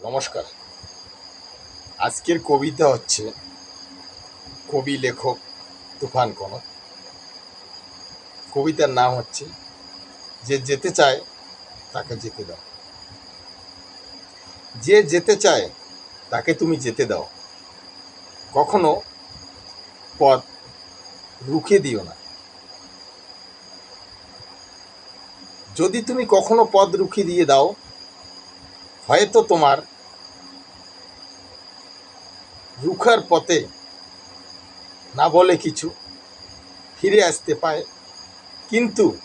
নমস্কার। আজকের কবিতা হচ্ছে কবি লেখক তুফান কনক। কবিতার নাম হচ্ছে যে যেতে চায় তাকে যেতে দাও। যে যেতে চায় তাকে তুমি যেতে দাও। কখনো পথ রুখে দিও না। যদি তুমি কখনো পথ রুখে দিয়ে দাও হয়তো তোমার রুখার পথে না বলে কিছু ফিরে আসতে পায়। কিন্তু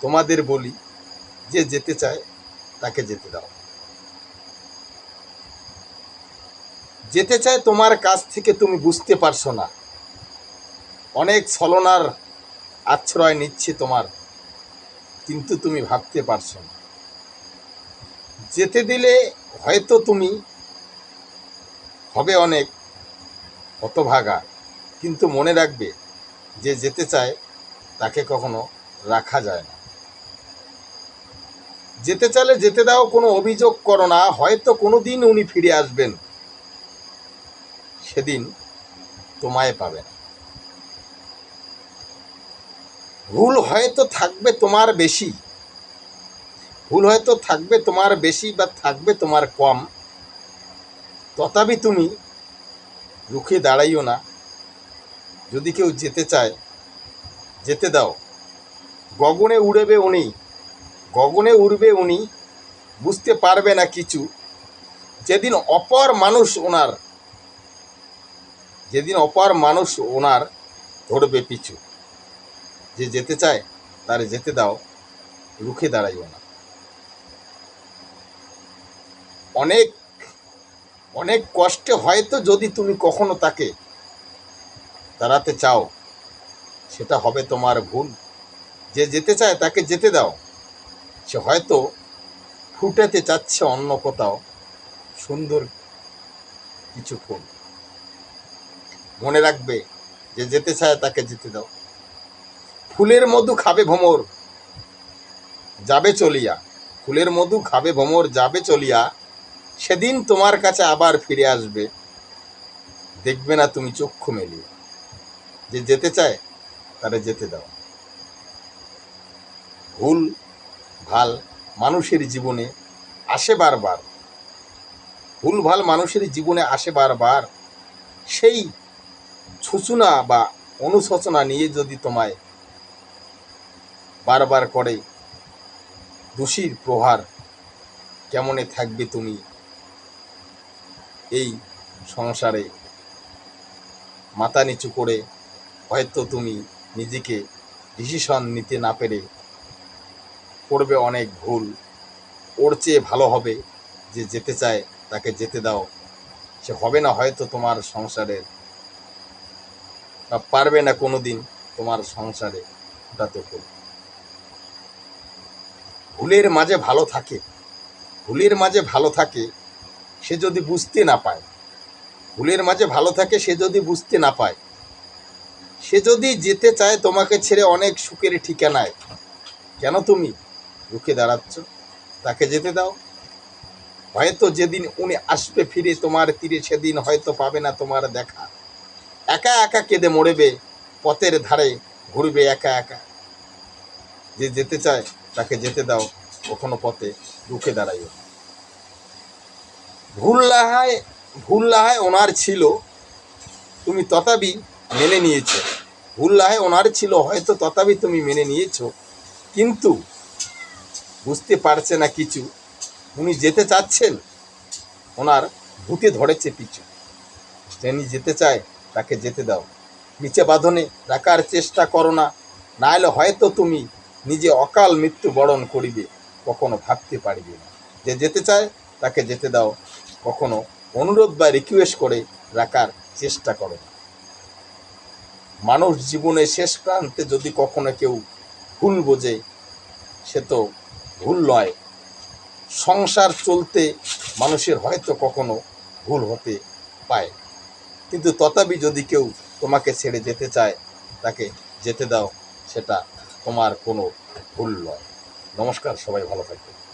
তোমাদের বলি, যে যেতে চায় তাকে যেতে দাও। যেতে চায় তোমার কাছ থেকে তুমি বুঝতে পারছ না। অনেক ছলনার আশ্রয় নিচ্ছে তোমার, কিন্তু তুমি ভাবতে পারছ না। যেতে দিলে হয়তো তুমি হবে অনেক হতভাগা। কিন্তু মনে রাখবে, যে যেতে চায়, তাকে কখনো রাখা যায় না। যেতে চাইলে যেতে দাও, কোনো অভিযোগ করো না। হয়তো কোনো দিন উনি ফিরে আসবেন। সেদিন তোমায় পাবেন ভুল হয়তো থাকবে তোমার বেশি। ভুল হয়তো থাকবে তোমার বেশি বা থাকবে তোমার কম। তথাপি তুমি রুখে দাঁড়াইও না। যদি কেউ যেতে চায়, যেতে দাও। গগনে উড়বে উনি, গগনে উড়বে উনি, বুঝতে পারবে না কিছু। যেদিন অপর মানুষ ওনার, যেদিন অপর মানুষ ওনার ধরবে পিছু। যে যেতে চায়, তারে যেতে দাও, রুখে দাঁড়াইও না। অনেক অনেক কষ্টে হয়তো যদি তুমি কখনো তাকে দাঁড়াতে চাও, সেটা হবে তোমার ভুল। যে যেতে চায় তাকে যেতে দাও। সে হয়তো ফুটাতে চাচ্ছে অন্য কোথাও। সুন্দর কিছু ফুল। মনে রাখবে যে যেতে চায় তাকে যেতে দাও। ফুলের মধু খাবে ভ্রমর যাবে চলিয়া। ফুলের মধু খাবে ভ্রমর যাবে চলিয়া। সেদিন তোমার কাছে আবার ফিরে আসবে। দেখবে না তুমি চক্ষু মেলিয়ে। যে যেতে চায়, তারা যেতে দাও। ভুল, ভালো মানুষের জীবনে আসে বারবার। ভুল, ভালো মানুষের জীবনে আসে বারবার। সেই ছুচুনা বা অনুশোচনা নিয়ে যদি তোমায় বারবার করে, দোষীর প্রহার কেমনে থাকবে তুমি? এই সংসারে মাথা নিচু করে হয়তো তুমি নিজেকে ডিসিশন নিতে না পেরে করবে অনেক ভুল। ওর চেয়ে ভালো হবে যে যেতে চায় তাকে যেতে দাও। সে হবে না হয়তো তোমার সংসারের বা পারবে না কোনো দিন তোমার সংসারে ফুটাতে ফুল ভুলের মাঝে ভালো থাকে। ভুলের মাঝে ভালো থাকে সে যদি বুঝতে না পায়, ভুলের মাঝে ভালো থাকে সে যদি বুঝতে না পায়, সে যদি যেতে চায় তোমাকে ছেড়ে অনেক সুখের ঠিকানায়, কেন তুমি রুখে দাঁড়াচ্ছ? তাকে যেতে দাও। হয়তো যেদিন উনি আসবে ফিরে তোমার তীরে, সেদিন হয়তো পাবে না তোমার দেখা। একা একা কেঁদে মরবে, পথের ধারে ঘুরবে একা একা। যে যেতে চায়, তাকে যেতে দাও, কখনো পথে রুখে দাঁড়াইও। ভুল লাহায় ভুল লাহায় ওনার ছিল, তুমি তথাপি মেনে নিয়েছ। ভুল লাহায় ওনার ছিল, হয়তো তথাপি তুমি মেনে নিয়েছ। কিন্তু বুঝতে পারছে না কিছু। উনি যেতে চাচ্ছেন, ওনার ভূতে ধরেছে পিছু। যিনি যেতে চায়, তাকে যেতে দাও। নিচে বাঁধনে রাখার চেষ্টা করো না না হলে হয়তো তুমি নিজে অকাল মৃত্যু বরণ করিবে, কখনো ভাবতে পারিবে না। যে যেতে চায়, তাকে যেতে দাও। কখনো অনুরোধ বা রিকোয়েস্ট করে রাখার চেষ্টা করো। মানুষ জীবনে শেষ প্রান্তে যদি কখনো কেউ ভুল বোঝে, সে তো ভুল নয়। সংসার চলতে মানুষের হয়তো কখনো ভুল হতে পায় কিন্তু তথাপি যদি কেউ তোমাকে ছেড়ে যেতে চায়, তাকে যেতে দাও, সেটা তোমার কোনো ভুল নয়। নমস্কার, সবাই ভালো থাকবে